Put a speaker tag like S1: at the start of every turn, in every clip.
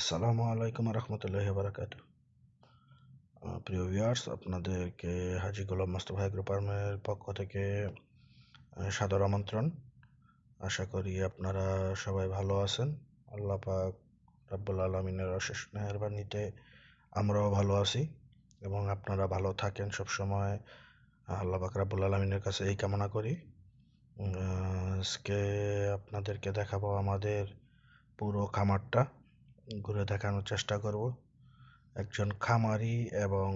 S1: আসসালামু আলাইকুম রহমতুল্লাহ বারাকাত প্রিয় ভিউয়ার্স আপনাদেরকে হাজি গোলাম মোস্তফা এগ্রো ফার্মের পক্ষ থেকে সাদর আমন্ত্রণ। আশা করি আপনারা সবাই ভালো আছেন। আল্লাহ পাক রাব্বুল আলমিনের অশেষ মেহরবানিতে আমরাও ভালো আছি এবং আপনারা ভালো থাকেন সবসময়। আল্লাহ পাক রাব্বুল আলমিনের কাছে এই কামনা করি। আজকে আপনাদেরকে দেখাবো আমাদের পুরো খামারটা। ঘুরে দেখানোর চেষ্টা করব। একজন খামারি এবং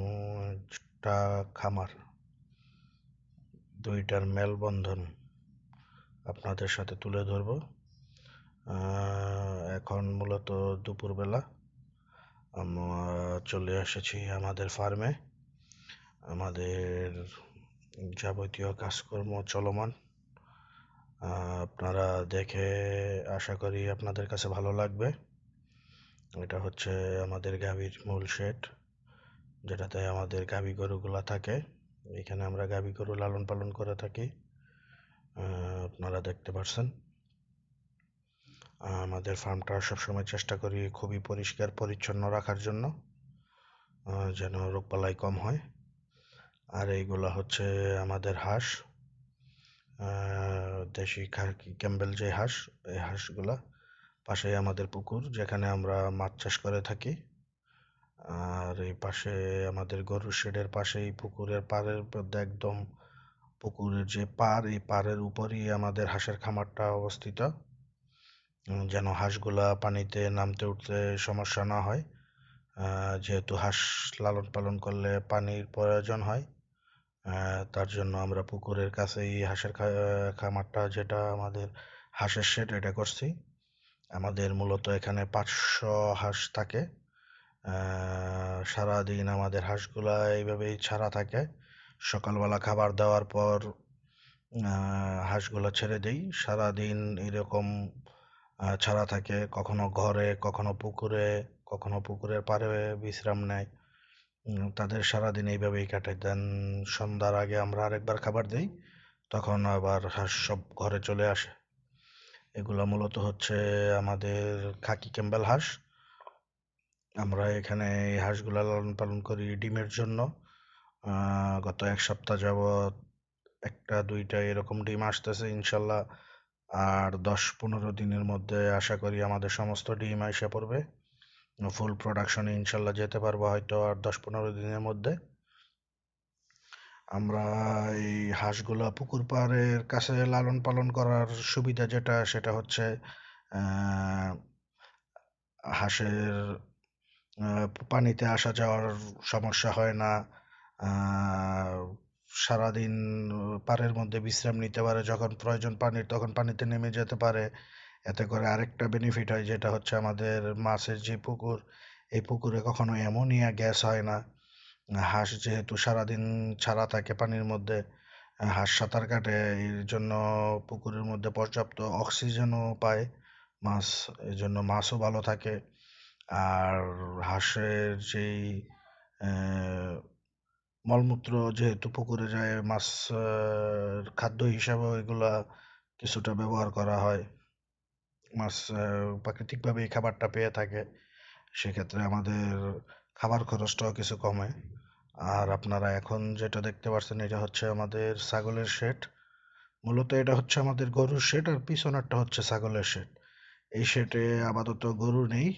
S1: একটা খামার। দুইটার মেলবন্ধন আপনাদের সাথে তুলে ধরব। এখন মূলত দুপুরবেলা। আমরা চলে এসেছি আমাদের ফার্মে। আমাদের যাবতীয় কাজকর্ম চলমান। আপনারা দেখে আশা করি আপনাদের কাছে ভালো লাগবে। এটা হচ্ছে আমাদের গাভীর মূল শেড যেটাতে আমাদের গাভী গরুগুলা থাকে। এখানে আমরা গাভী গরু লালন পালন করে থাকি। আপনারা দেখতে পাচ্ছেন আমাদের ফার্মটা সবসময় চেষ্টা করি খুবই পরিষ্কার, পরিচ্ছন্ন রাখার জন্য যেন রোগবালাই কম হয়। আর এইগুলা হচ্ছে আমাদের হাঁস। দেশি ক্যাম্বেল যে হাঁস, এই হাঁসগুলা পাশে আমাদের পুকুর, যেখানে আমরা মাছ চাষ করে থাকি। আর এই পাশে আমাদের গরুর শেডের পাশেই পুকুরের পাড়ের মধ্যে একদম পুকুরের যে পাড়, এই পাড়ের উপরই আমাদের হাঁসের খামারটা অবস্থিত। যেন হাঁসগুলা পানিতে নামতে উঠতে সমস্যা না হয়। যেহেতু হাঁস লালন পালন করলে পানির প্রয়োজন হয় তার জন্য আমরা পুকুরের কাছেই হাঁসের খামারটা, যেটা আমাদের হাঁসের শেড, এটা করছি। আমাদের মূলত এখানে পাঁচশো হাঁস থাকে। সারাদিন আমাদের হাঁসগুলা এইভাবেই ছাড়া থাকে। সকালবেলা খাবার দেওয়ার পর হাঁসগুলো ছেড়ে দিই। সারাদিন এরকম ছাড়া থাকে। কখনো ঘরে, কখনো পুকুরে, কখনো পুকুরের পাড়ে বিশ্রাম নেয়। তাদের সারাদিন এইভাবেই কাটে দেন সন্ধ্যার আগে আমরা আরেকবার খাবার দিই, তখন আবার হাঁস সব ঘরে চলে আসে। এগুলো মূলত হচ্ছে আমাদের খাকি ক্যাম্বেল হাঁস। আমরা এখানে এই হাঁসগুলো লালন পালন করি ডিমের জন্য। গত এক সপ্তাহ যাবৎ একটা, দুইটা এরকম ডিম আসতেছে ইনশাল্লাহ। আর দশ পনেরো দিনের মধ্যে আশা করি আমাদের সমস্ত ডিম এসে পড়বে। ফুল প্রোডাকশনে ইনশাল্লাহ যেতে পারব হয়তো আর দশ পনেরো দিনের মধ্যে। আমরা এই হাঁসগুলা পুকুর পাড়ের কাছে লালন পালন করার সুবিধা যেটা, সেটা হচ্ছে হাঁসের পানিতে আসা যাওয়ার সমস্যা হয় না। সারাদিন পাড়ের মধ্যে বিশ্রাম নিতে পারে, যখন প্রয়োজন পানির তখন পানিতে নেমে যেতে পারে। এতে করে আরেকটা বেনিফিট হয়, যেটা হচ্ছে আমাদের মাছের যে পুকুর, এই পুকুরে কখনো অ্যামোনিয়া গ্যাস হয় না। হাঁস যেহেতু সারাদিন ছাড়া থাকে পানির মধ্যে, হাঁস সাঁতার কাটে, এর জন্য পুকুরের মধ্যে পর্যাপ্ত অক্সিজেনও পায়, মাছ এই জন্য মাছও ভালো থাকে। আর হাঁসের যেই মলমূত্র যেহেতু পুকুরে যায় মাছ খাদ্য হিসাবে এগুলা কিছুটা ব্যবহার করা হয়। মাছ প্রাকৃতিকভাবে এই খাবারটা পেয়ে থাকে। সেক্ষেত্রে আমাদের খাবার খরচটাও কিছু কমে। আর আপনারা এখন যেটা দেখতে পাচ্ছেন এটা হচ্ছে আমাদের ছাগলের শেড। মূলত এটা হচ্ছে আমাদের গরুর শেড, আর পিছনেরটা হচ্ছে ছাগলের শেড। এই শেডে আপাতত গরু নেই।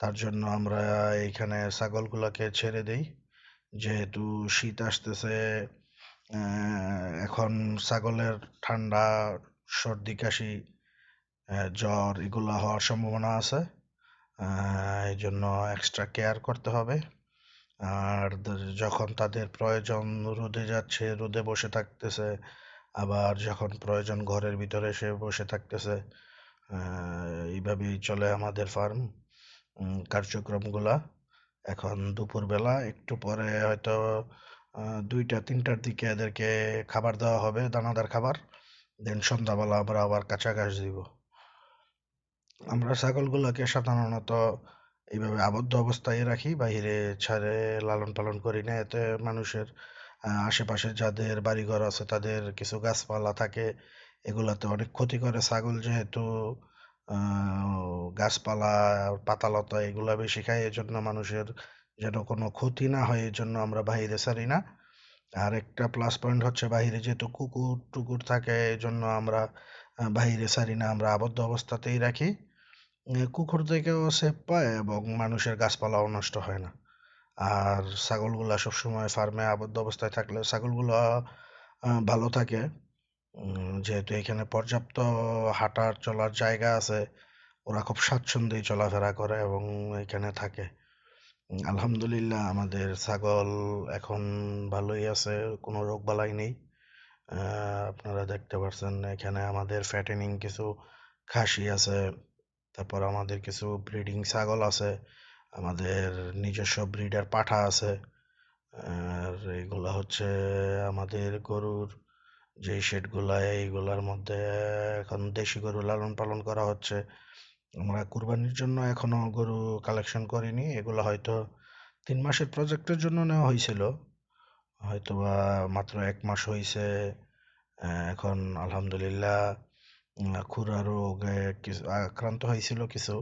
S1: তার জন্য আমরা এইখানে ছাগলগুলোকে ছেড়ে দেই। যেহেতু শীত আসতেছে এখন ছাগলের ঠান্ডা, সর্দি, কাশি জ্বর এগুলো হওয়ার সম্ভাবনা আছে। এই জন্য এক্সট্রা কেয়ার করতে হবে। আর যখন তাদের প্রয়োজন রোদে যাচ্ছে, রোদে বসে থাকতেছে, আবার যখন প্রয়োজন ঘরের ভিতরে সে বসে থাকতেছে এইভাবেই চলে আমাদের ফার্ম কার্যক্রমগুলা। এখন দুপুরবেলা, একটু পরে হয়তো দুইটা, তিনটার দিকে এদেরকে খাবার দেওয়া হবে, দানাদার খাবার। দেন সন্ধ্যাবেলা আমরা আবার কাঁচা ঘাস দিব। আমরা ছাগলগুলোকে সাধারণত এইভাবে আবদ্ধ অবস্থায় রাখি, বাহিরে ছাড়ে, লালন পালন করি না। এতে মানুষের আশেপাশে যাদের বাড়িঘর আছে তাদের কিছু গাছপালা থাকে, এগুলোতে অনেক ক্ষতি করে ছাগল যেহেতু গাছপালা, পাতালতা এগুলো বেশি খাই এজন্য মানুষের যেন কোনো ক্ষতি না হয় এই জন্য আমরা বাইরে ছাড়ি না। আর একটা প্লাস পয়েন্ট হচ্ছে বাইরে যেহেতু কুকুর টুকুর থাকে এই জন্য আমরা বাইরে ছাড়ি না, আমরা আবদ্ধ অবস্থাতেই রাখি। কুকুর থেকেও সেফ পায় এবং মানুষের গাছপালাও নষ্ট হয় না। আর ছাগলগুলা সবসময় ফার্মে আবদ্ধ অবস্থায় থাকলে ছাগলগুলো ভালো থাকে। যেহেতু এখানে পর্যাপ্ত হাঁটার চলার জায়গা আছে, ওরা খুব স্বাচ্ছন্দ্যেই চলাফেরা করে এবং এখানে থাকে। আলহামদুলিল্লাহ আমাদের ছাগল এখন ভালোই আছে, কোনো রোগ বালাই নেই আপনারা দেখতে পাচ্ছেন এখানে আমাদের ফ্যাটেনিং কিছু খাসি আছে। তারপর আমাদের কিছু ব্রিডিং ছাগল আছে, আমাদের নিজস্ব ব্রিডার পাঠা আছে, আর এগুলা হচ্ছে আমাদের গরুর যে শেডগুলা এইগুলার মধ্যে এখন দেশি গরু লালন পালন করা হচ্ছে। আমরা কুরবানির জন্য এখনও গরু কালেকশন করিনি, এগুলো হয়তো তিন মাসের প্রজেক্টের জন্য নেওয়া হয়েছিল হয়তো বা মাত্র এক মাস হয়েছে এখন আলহামদুলিল্লাহ খুরা রোগে কিছু, আক্রান্ত হয়েছিল কিছু,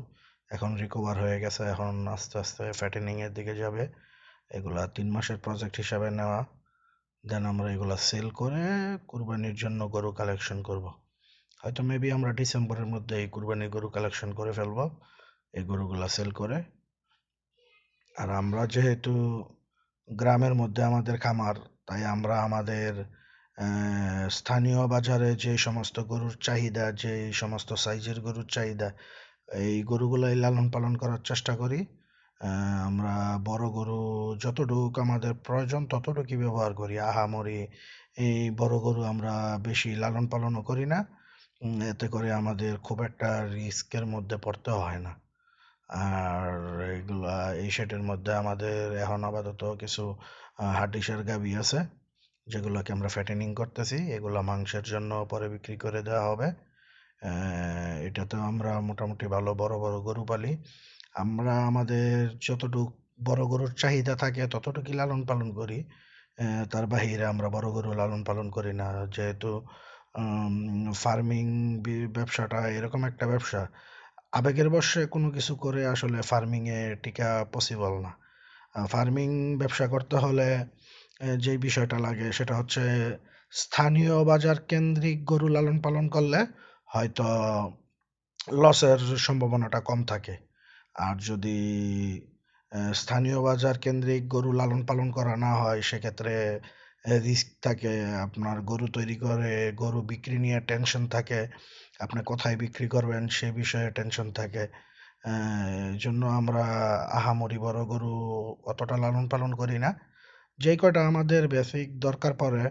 S1: এখন রিকভার হয়ে গেছে, এখন আস্তে আস্তে ফ্যাটেনিং এর দিকে যাবে। এগুলা তিন মাসের প্রজেক্ট হিসাবে নেওয়া। দেন আমরা এগুলা সেল করে কুরবানির জন্য গরু কালেকশন করব। হয়তো মেবি আমরা ডিসেম্বরের মধ্যে এই কুরবানির গরু কালেকশন করে ফেলব, এই গরুগুলা সেল করে। আর আমরা যেহেতু গ্রামের মধ্যে আমাদের খামার, তাই আমরা আমাদের স্থানীয় বাজারে যে সমস্ত গরুর চাহিদা, যে সমস্ত সাইজের গরুর চাহিদা, এই গরুগুলাই লালন পালন করার চেষ্টা করি। আমরা বড় গরু যতটুক আমাদের প্রয়োজন ততটুকুই ব্যবহার করি। আহামরি এই বড় গরু আমরা বেশি লালন পালনও করি না। এতে করে আমাদের খুব একটা রিস্কের মধ্যে পড়তে হয় না। আর এগুলা, এই সেটের মধ্যে আমাদের এখন আপাতত কিছু হাড্ডিসার গাভী আছে। যেগুলোকে আমরা ফ্যাটেনিং করতেছি, এগুলো মাংসের জন্য পরে বিক্রি করে দেওয়া হবে। এটা তো আমরা মোটামুটি ভালো বড় বড় গরু পালি। আমরা আমাদের যতটুক বড় গরুর চাহিদা থাকে ততটুকুই লালন পালন করি। তার বাহিরে আমরা বড় গরু লালন পালন করি না। যেহেতু ফার্মিং ব্যবসাটা এরকম একটা ব্যবসা। আবেগের বশে কোনো কিছু করে আসলে ফার্মিং এ টিকা পসিবল না। ফার্মিং ব্যবসা করতে হলে যে বিষয়টা লাগে, সেটা হচ্ছে স্থানীয় বাজার কেন্দ্রিক গরু লালন পালন করলে হয়তো লসের সম্ভাবনাটা কম থাকে। আর যদি স্থানীয় বাজার কেন্দ্রিক গরু লালন পালন করা না হয়, সেক্ষেত্রে রিস্ক থাকে। আপনার গরু তৈরি করে, গরু বিক্রি নিয়ে টেনশন থাকে। আপনি কোথায় বিক্রি করবেন, সে বিষয়ে টেনশন থাকে। জন্য আমরা আহামরি বড় গরু অতটা লালন পালন করি না। যে কয়টা আমাদের বেসিক দরকার পড়ে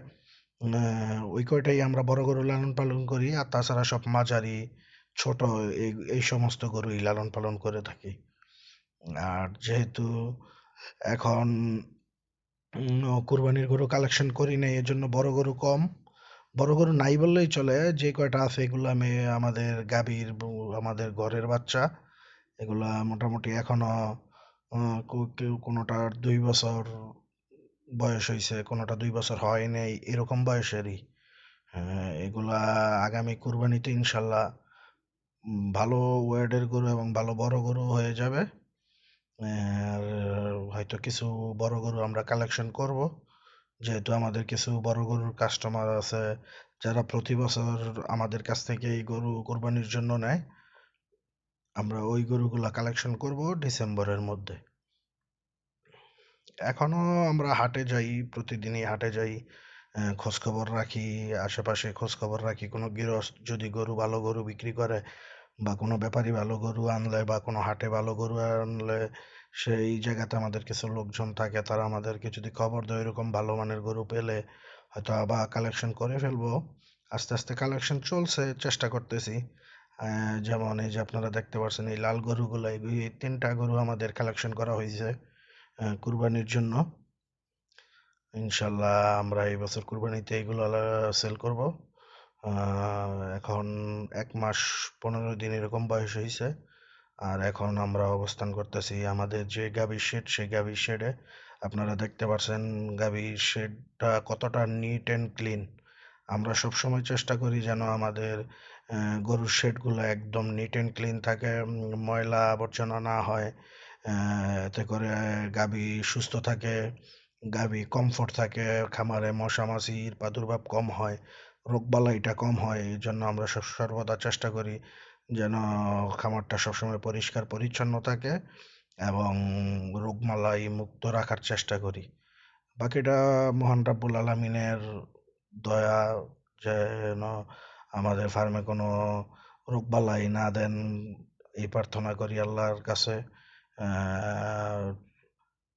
S1: ওই কয়টাই আমরা বড় গরু লালন পালন করি, আর তাছাড়া সব মাঝারি, ছোট, এই এই সমস্ত গরুই লালন পালন করে থাকি। আর যেহেতু এখন কুরবানির গরু কালেকশন করি নাই এর জন্য বড় গরু কম। বড় গরু নাই বললেই চলে, যে কয়টা আছে এগুলো আমি আমাদের গাভীর আমাদের ঘরের বাচ্চা, এগুলা মোটামুটি এখনও কোনোটার দুই বছর বয়স হয়েছে কোনোটা দুই বছর হয় নাই এরকম বয়সেরই। হ্যাঁ, এগুলা আগামী কুরবানিতে ইনশাল্লাহ ভালো ওয়েটের গরু এবং ভালো বড় গরু হয়ে যাবে। আর হয়তো কিছু বড় গরু আমরা কালেকশন করব। যেহেতু আমাদের কিছু বড় গরুর কাস্টমার আছে যারা প্রতি বছর আমাদের কাছ থেকে এই গরু কোরবানির জন্য নেয় আমরা ওই গরুগুলা কালেকশন করব ডিসেম্বরের মধ্যে। এখনও আমরা হাটে যাই প্রতিদিনই হাটে যাই আহ, খোঁজ খবর রাখি আশেপাশে খোঁজ খবর রাখি। কোনো গৃহস্থ যদি গরু ভালো গরু বিক্রি করে বা কোনো ব্যাপারী ভালো গরু আনলে বা কোনো হাটে ভালো গরু আনলে সেই জায়গাতে আমাদের কিছু লোকজন থাকে তারা আমাদেরকে যদি খবর দেয় এরকম ভালো মানের গরু পেলে হয়তো আবার কালেকশন করে ফেলব। আস্তে আস্তে কালেকশন চলছে চেষ্টা করতেছি। যেমন এই যে আপনারা দেখতে পাচ্ছেন এই লাল গরুগুলো এই তিনটা গরু আমাদের কালেকশন করা হয়েছে কুরবানির জন্য। ইনশাল্লাহ আমরা এই বছর কুরবানিতে এইগুলো সেল করব। এখন এক মাস পনেরো দিন এরকম বয়স হয়েছে আর এখন আমরা অবস্থান করতেছি আমাদের যে গাভীর শেড সেই গাভীর শেডে আপনারা দেখতে পাচ্ছেন গাভীর শেডটা কতটা নিট অ্যান্ড ক্লিন আমরা সবসময় চেষ্টা করি যেন আমাদের গরুর শেডগুলো একদম নিট অ্যান্ড ক্লিন থাকে। ময়লা আবর্জনা না হয়। এতে করে গাভী সুস্থ থাকে, গাভী কমফোর্ট থাকে, খামারে মশা মাছির প্রাদুর্ভাব কম হয়, রোগবালাইটা কম হয়, এই জন্য আমরা সব সর্বদা চেষ্টা করি যেন খামারটা সবসময় পরিষ্কার, পরিচ্ছন্ন থাকে এবং রোগমালাই মুক্ত রাখার চেষ্টা করি। বাকিটা মহান রাব্বুল আলমিনের দয়া, যেন আমাদের ফার্মে কোনো রোগবালাই না দেন, এই প্রার্থনা করি আল্লাহর কাছে।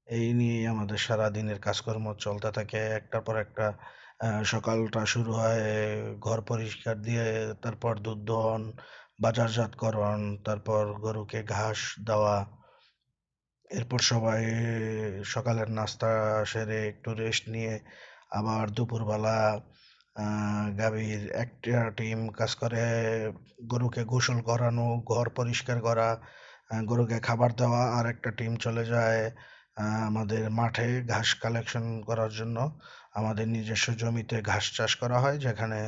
S1: এই নিয়েই আমাদের সারা দিনের কাজকর্ম চলতে থাকে। একটার পর একটা সকালটা শুরু হয়, ঘর পরিষ্কার দিয়ে তারপর দুধ দহন, বাজারজাতকরণ, তারপর গরুকে ঘাস দেওয়া, এরপর সবাই সকালের নাস্তা সেরে একটু রেস্ট নিয়ে আবার দুপুরবেলা গাভীর একটা টিম কাজ করে, গরুকে গোসল করানো, ঘর পরিষ্কার করা গরুকে খাবার দেওয়া আর একটা টিম চলে যায় আমাদের মাঠে ঘাস কালেকশন করার জন্য। আমাদের নিজস্ব জমিতে ঘাস চাষ করা হয়, যেখানে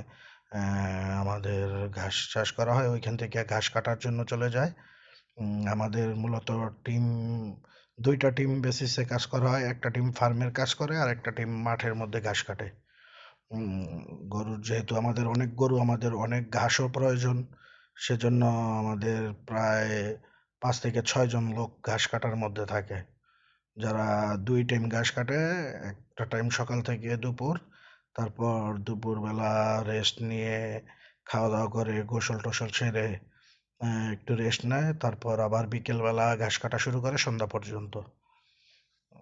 S1: আমাদের ঘাস চাষ করা হয়, ওইখান থেকে ঘাস কাটার জন্য চলে যায়। আমাদের মূলত টিম দুইটা টিম বেসিসে কাজ করা হয়, একটা টিম ফার্মের কাজ করে আর একটা টিম মাঠের মধ্যে ঘাস কাটে। গরুর যেহেতু আমাদের অনেক গরু, আমাদের অনেক ঘাসও প্রয়োজন, সেজন্য আমাদের প্রায় পাঁচ থেকে ছয় জন লোক ঘাস কাটার মধ্যে থাকে। যারা দুই টাইম ঘাস কাটে, একটা টাইম সকাল থেকে দুপুর, তারপর দুপুরবেলা রেস্ট নিয়ে খাওয়া দাওয়া করে গোসল টোসল সেরে একটু রেস্ট নেয়, তারপর আবার বিকেলবেলা ঘাস কাটা শুরু করে সন্ধ্যা পর্যন্ত।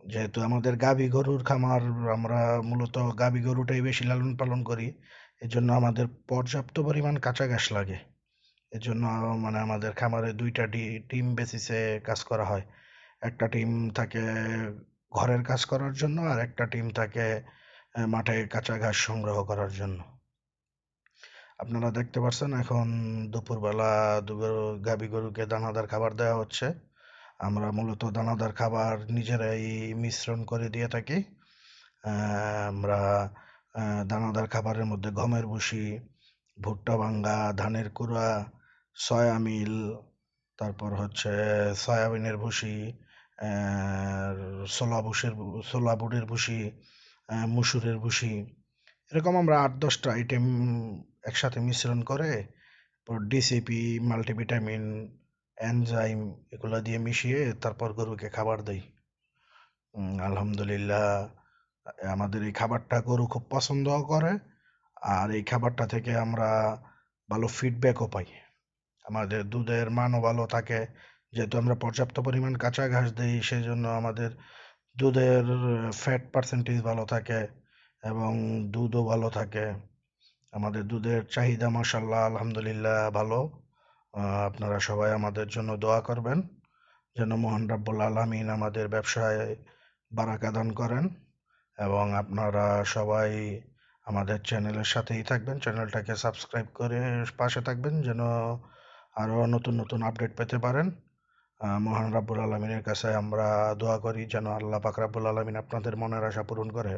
S1: যেহেতু আমাদের গাভী গরুর খামার, আমরা মূলত গাভী গরুটাই বেশি লালন পালন করি, এজন্য আমাদের পর্যাপ্ত পরিমাণ কাঁচা ঘাস লাগে। এজন্য মানে আমাদের খামারে দুইটা টিম বেসিসে কাজ করা হয়। একটা টিম থাকে ঘরের কাজ করার জন্য আর একটা টিম থাকে মাঠে কাঁচা ঘাস সংগ্রহ করার জন্য। আপনারা দেখতে পাচ্ছেন এখন দুপুরবেলা দুপুর গাভী গরুকে দানাদার খাবার দেওয়া হচ্ছে। আমরা মূলত দানাদার খাবার নিজেরাই মিশ্রণ করে দিয়ে থাকি। আমরা দানাদার খাবারের মধ্যে গমের ভুসি, ভুট্টা ভাঙ্গা, ধানের কুড়া সয়া মিল তারপর হচ্ছে সয়াবিনের ভুসি ছোলা ভুষের ছোলা বুটের ভুসি মুসুরের ভুসি, এরকম আমরা আট দশটা আইটেম একসাথে মিশ্রণ করে ডিসিপি মাল্টিভিটামিন এনজাইম এগুলো দিয়ে মিশিয়ে তারপর গরুকে খাবার দেই। আলহামদুলিল্লাহ, আমাদের এই খাবারটা গরু খুব পছন্দও করে, আর এই খাবারটা থেকে আমরা ভালো ফিডব্যাকও পাই। আমাদের দুধের মানও ভালো থাকে। যেহেতু আমরা পর্যাপ্ত পরিমাণ কাঁচা ঘাস দিই সেই জন্য আমাদের দুধের ফ্যাট পার্সেন্টেজ ভালো থাকে এবং দুধও ভালো থাকে। আমাদের দুধের চাহিদা মাসাল্লাহ আলহামদুলিল্লাহ ভালো। আপনারা সবাই আমাদের জন্য দোয়া করবেন, যেন মোহন রাব্বুল আলমিন আমাদের ব্যবসায় বারাকা দান করেন এবং আপনারা সবাই আমাদের চ্যানেলের সাথেই থাকবেন। চ্যানেলটাকে সাবস্ক্রাইব করে পাশে থাকবেন, যেন আরও নতুন নতুন আপডেট পেতে পারেন। মহান রাব্বুল আলমিনের কাছে আমরা দোয়া করি যেন আল্লাহ পাক রাব্বুল আলমিন আপনাদের মনের আশা পূরণ করে।